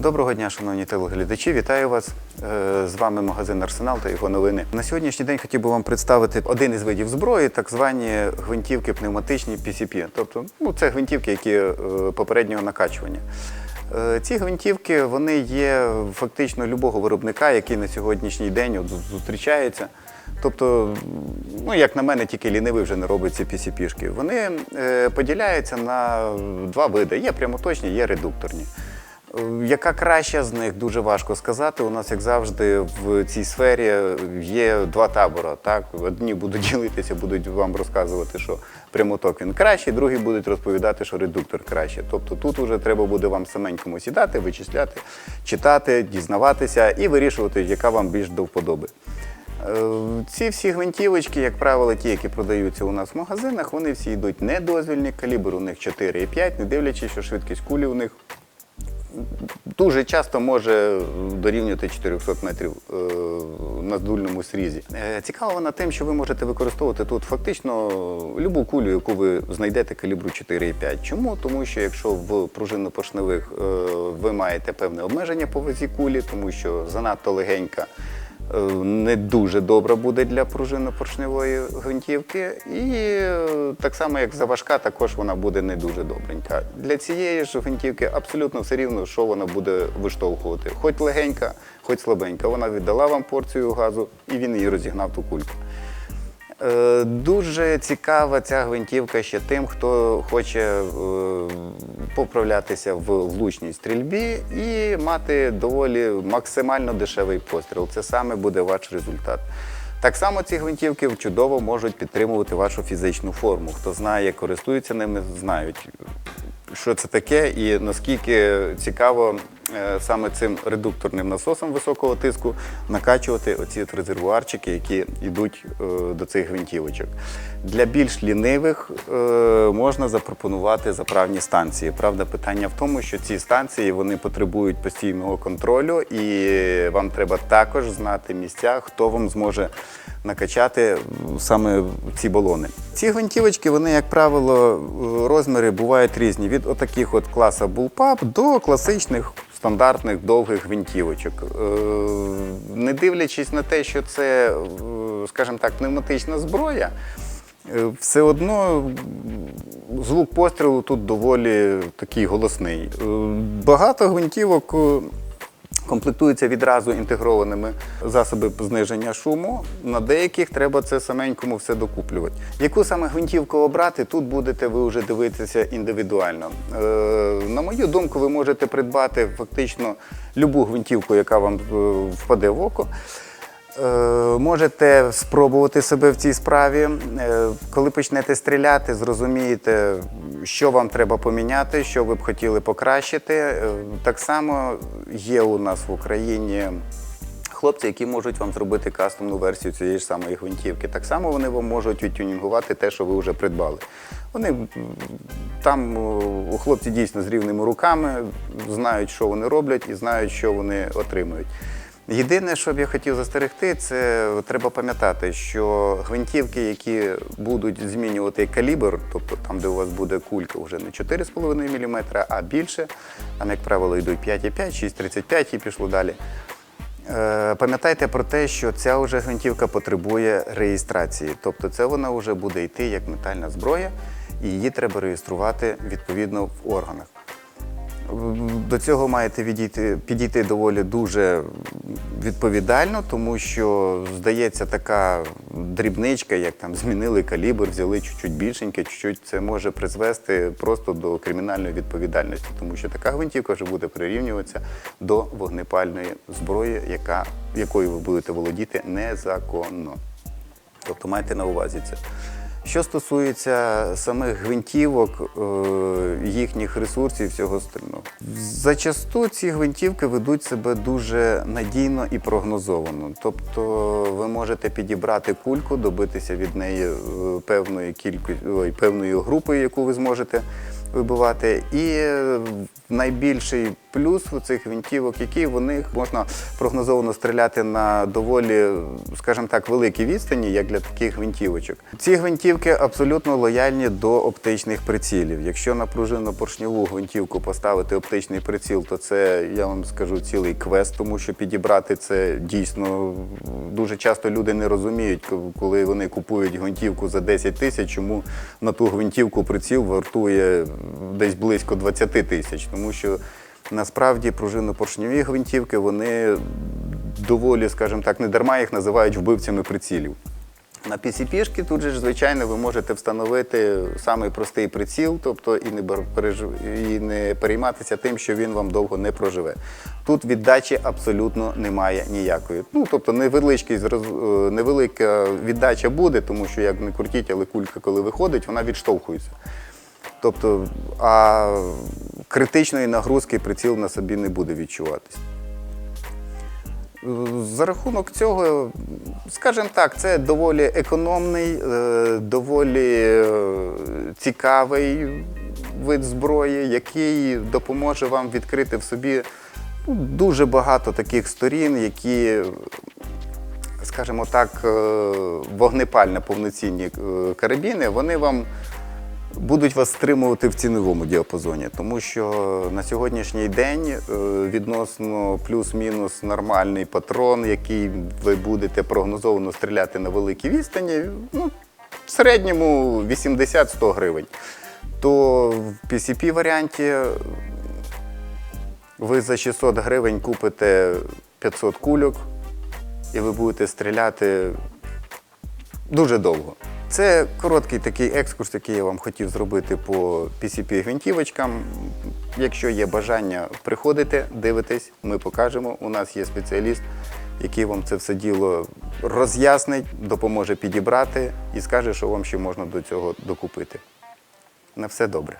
Доброго дня, шановні телеглядачі. Вітаю вас. Е, З вами магазин Арсенал та його новини. На сьогоднішній день хотів би вам представити один із видів зброї, так звані гвинтівки пневматичні PCP. Тобто, ну, це гвинтівки, які е, попереднього накачування. Е, Ці гвинтівки вони є фактично любого виробника, який на сьогоднішній день от зустрічається. Тобто, ну як на мене, тільки лінивий вже не робить ці PCP-шки. Вони поділяються на два види: є прямоточні, є редукторні. Яка краща з них дуже важко сказати. У нас, як завжди, в цій сфері є два табори. Так? Одні будуть ділитися, будуть вам розказувати, що прямоток він кращий, другі будуть розповідати, що редуктор краще. Тобто тут вже треба буде вам саменькому сідати, вичисляти, читати, дізнаватися і вирішувати, яка вам більш до вподоби. Е, Ці всі гвинтівочки, як правило, ті, які продаються у нас в магазинах, вони всі йдуть недозвільні, калібр у них 4,5, не дивлячись, що швидкість кулі у них дуже часто може дорівнювати 400 метрів е, на здульному срізі. Цікаво Цікава вона тим, що ви можете використовувати тут фактично любу кулю, яку ви знайдете калібру 4,5. Чому? Тому що якщо в пружинно-поршневих е, ви маєте певне обмеження по вазі кулі, тому що занадто легенька. Е, Не дуже добра буде для пружинно-поршневої гвинтівки, і е, так само, як заважка, також вона буде не дуже добренька. Для цієї ж гвинтівки абсолютно все рівно, що вона буде виштовхувати. Хоч легенька, хоч слабенька. Вона віддала вам порцію газу, і він її розігнав ту кульку. Е, Дуже цікава ця гвинтівка ще тим, хто хоче е, поправлятися в влучній стрільбі і мати доволі максимально дешевий постріл. Це саме буде ваш результат. Так само ці гвинтівки чудово можуть підтримувати вашу фізичну форму. Хто знає, користується ними, знають, що це таке і наскільки цікаво саме цим редукторним насосом високого тиску накачувати оці резервуарчики, які йдуть е, до цих гвинтівочок. Для більш лінивих е, можна запропонувати заправні станції. Правда, питання в тому, що ці станції вони потребують постійного контролю, і вам треба також знати місця, хто вам зможе накачати саме ці балони. Ці гвинтівочки, вони, як правило, е, розміри бувають різні від отаких от класа Bullpup до класичних стандартних довгих гвинтівочок. Е, Не дивлячись на те, що це, е, скажімо так, пневматична зброя. Е, Все одно звук пострілу тут доволі такий голосний. Багато гвинтівок комплектуються відразу інтегрованими засоби зниження шуму. На деяких треба це саменькому все докуплювати. Яку саме гвинтівку обрати, тут будете ви вже дивитися індивідуально. Е, на мою думку, ви можете придбати фактично любу гвинтівку, яка вам е, впаде в око. Е, Можете спробувати себе в цій справі. Е, Коли почнете стріляти, зрозумієте, що вам треба поміняти, що ви б хотіли покращити. Е, Так само є у нас в Україні хлопці, які можуть вам зробити кастомну версію цієї ж самої гвинтівки. Так само вони вам можуть відтюнінгувати те, що ви вже придбали. Вони там у хлопці дійсно з рівними руками, знають, що вони роблять і знають, що вони отримують. Єдине, що б я хотів застерегти, це треба пам'ятати, що гвинтівки, які будуть змінювати калібр, тобто там, де у вас буде кулька вже не 4,5 мм, а більше, там, як правило, йдуть 5,5, 6,35 і пішло далі. Е, Пам'ятайте про те, що ця вже гвинтівка потребує реєстрації, тобто це вона вже буде йти як метальна зброя, і її треба реєструвати відповідно в органах. До цього маєте відійти, підійти доволі дуже відповідально, тому що здається така дрібничка, як там змінили калібр, взяли чуть-чуть більшеньке, чуть-чуть це може призвести просто до кримінальної відповідальності, тому що така гвинтівка вже буде прирівнюватися до вогнепальної зброї, яка, якою ви будете володіти незаконно. Тобто майте на увазі це. Що стосується самих гвинтівок, е, їхніх ресурсів всього остального. Зачасту ці гвинтівки ведуть себе дуже надійно і прогнозовано. Тобто ви можете підібрати кульку, добитися від неї е, певної кількості, певної групи, яку ви зможете вибивати. І е, найбільший плюс у цих гвинтівок, який в них можна прогнозовано стріляти на доволі, скажімо так, великій відстані, як для таких гвинтівочок. Ці гвинтівки абсолютно лояльні до оптичних прицілів. Якщо на пружинно-поршньову гвинтівку поставити оптичний приціл, то це я вам скажу цілий квест, тому що підібрати це дійсно дуже часто люди не розуміють, коли вони купують гвинтівку за 10 тисяч, чому на ту гвинтівку приціл вартує десь близько 20 тисяч, тому що насправді пружинно-поршньові гвинтівки вони доволі, скажімо так, не дарма їх називають вбивцями прицілів. На PCP-шки тут же звичайно, ви можете встановити самий простий приціл, тобто і не, і не перейматися тим, що він вам довго не проживе. Тут віддачі абсолютно немає ніякої. Ну, тобто невеличкий, е, невелика віддача буде, тому що як не крутіть, але кулька, коли виходить, вона відштовхується. Тобто, а критичної нагрузки приціл на собі не буде відчуватись. За рахунок цього, скажімо так, це доволі економний, е, доволі е, цікавий вид зброї, який допоможе вам відкрити в собі ну, дуже багато таких сторін, які, скажімо так, е, вогнепально повноцінні карабіни, вони вам будуть вас стримувати в ціновому діапазоні, тому що на сьогоднішній день е, відносно плюс-мінус нормальний патрон, який ви будете прогнозовано стріляти на великій відстані, ну, в середньому 80-100 гривень. То в PCP варіанті ви за 600 гривень купите 500 кульок, і ви будете стріляти дуже довго. Це короткий такий екскурс, який я вам хотів зробити по PCP гвинтівочкам. Якщо є бажання, приходите, дивитесь, ми покажемо. У нас є спеціаліст, який вам це все діло роз'яснить, допоможе підібрати і скаже, що вам ще можна до цього докупити. На все добре.